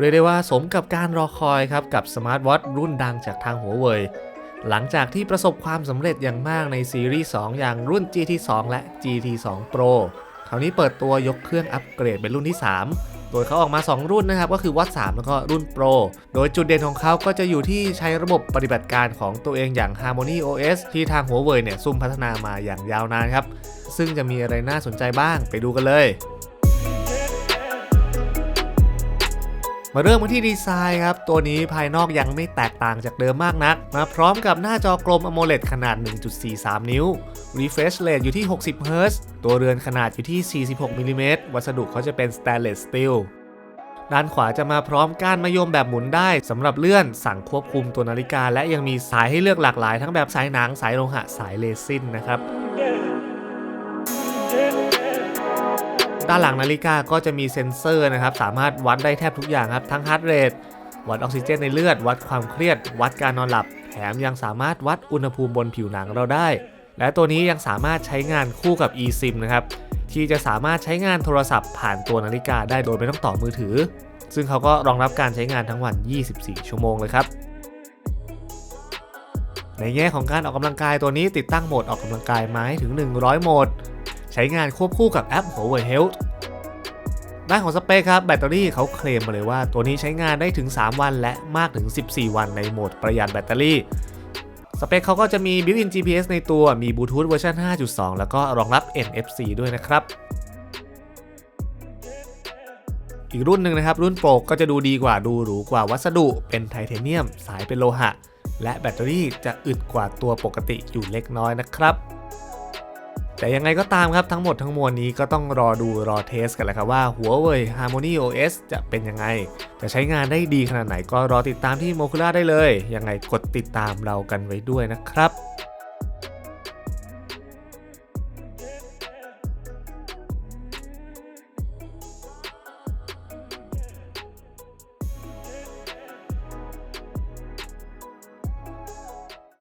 เรียกได้ว่าสมกับการรอคอยครับกับสมาร์ทวอทรุ่นดังจากทางหัวเว่ยหลังจากที่ประสบความสำเร็จอย่างมากในซีรีส์2 อย่างรุ่น GT2 และ GT2 Pro คราวนี้เปิดตัวยกเครื่องอัปเกรดเป็นรุ่นที่ 3 โดยเขาออกมา 2 รุ่นนะครับ ก็คือวัด3แล้วก็รุ่น Pro โดยจุดเด่นของเขาก็จะอยู่ที่ใช้ระบบปฏิบัติการของตัวเองอย่าง Harmony OS ที่ทางหัวเว่ยเนี่ยซุ่มพัฒนามาอย่างยาวนานครับ ซึ่งจะมีอะไรน่าสนใจบ้างไปดูกันเลย มาเริ่มกันที่ดีไซน์ครับ ตัวนี้ภายนอกยังไม่แตกต่างจากเดิมมากนัก มาพร้อมกับหน้าจอกลม AMOLED ขนาด 1.43 นิ้ว Refresh Rate อยู่ที่ 60 Hz ตัวเรือนขนาดอยู่ที่ 46มิลลิเมตรวัสดุเขาจะเป็น Stainless Steel ด้านขวาจะมาพร้อมก้านมะยมแบบหมุนได้สำหรับเลื่อนสั่งควบคุมตัวนาฬิกา และยังมีสายให้เลือกหลากหลาย ทั้งแบบสายหนังสายโลหะสายเรซินนะครับ ด้านหลังนาฬิกาก็จะมีเซ็นเซอร์นะครับ สามารถวัดได้แทบทุกอย่างครับ ทั้งฮาร์ดเรทวัดออกซิเจนในเลือด วัดความเครียด วัดการนอนหลับ แถมยังสามารถวัดอุณหภูมิบนผิวหนังเราได้ และตัวนี้ยังสามารถใช้งานคู่กับ eSIM นะครับ ที่จะสามารถใช้งานโทรศัพท์ผ่านตัวนาฬิกาได้โดยไม่ต้องต่อมือถือ ซึ่งเขาก็รองรับการใช้งานทั้งวัน 24 ชั่วโมงเลยครับในแง่ของการออกกำลังกายตัวนี้ติดตั้งโหมดออกกำลังกายมาให้ถึง 100 โหมด ใช้งานควบคู่กับแอป Huawei Health ด้านของสเปคครับแบตเตอรี่เขาเคลมมาเลยว่า ตัวนี้ใช้งานได้ถึง 3 วันและมากถึง 14 วันในโหมดประหยัดแบตเตอรี่สเปคเขาก็จะมี Built-in GPS ในตัวมีบลูทูธเวอร์ชัน5.2 แล้วก็รองรับ NFC ด้วยนะครับ อีกรุ่นหนึ่งนะครับ รุ่นโปรก็จะดูดีกว่าดูหรูกว่าวัสดุเป็นไทเทเนียม สายเป็นโลหะ และแบตเตอรี่จะอึดกว่าตัวปกติอยู่เล็กน้อยนะครับ แต่ยังไงก็ตามครับทั้งหมดทั้งมวลนี้ก็ต้องรอดูรอเทสกันแหละครับว่า Huawei Harmony OS จะเป็นยังไง จะใช้งานได้ดีขนาดไหนก็รอติดตามที่ Mokula ได้เลย ยังไงกดติดตามเรากันไว้ด้วยนะครับ